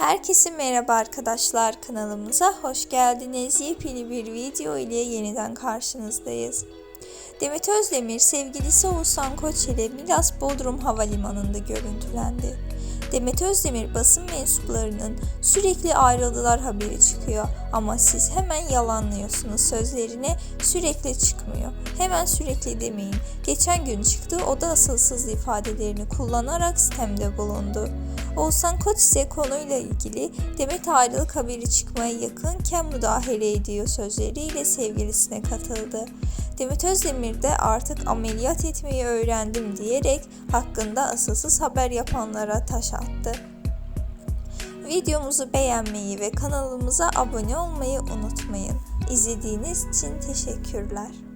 Herkese merhaba arkadaşlar kanalımıza hoş geldiniz. Yepyeni bir video ile yeniden karşınızdayız. Demet Özdemir sevgilisi Oğuzhan Koç ile Milas Bodrum Havalimanı'nda görüntülendi. Demet Özdemir basın mensuplarının sürekli ayrıldılar haberi çıkıyor ama siz hemen yalanlıyorsunuz sözlerine sürekli çıkmıyor. Hemen sürekli demeyin. Geçen gün çıktı o da asılsız ifadelerini kullanarak sistemde bulundu. Oğuzhan Koç ise konuyla ilgili Demet ayrılık haberi çıkmaya yakınken müdahale ediyor sözleriyle sevgilisine katıldı. Demet Özdemir de artık ameliyat etmeyi öğrendim diyerek hakkında asılsız haber yapanlara taş attı. Videomuzu beğenmeyi ve kanalımıza abone olmayı unutmayın. İzlediğiniz için teşekkürler.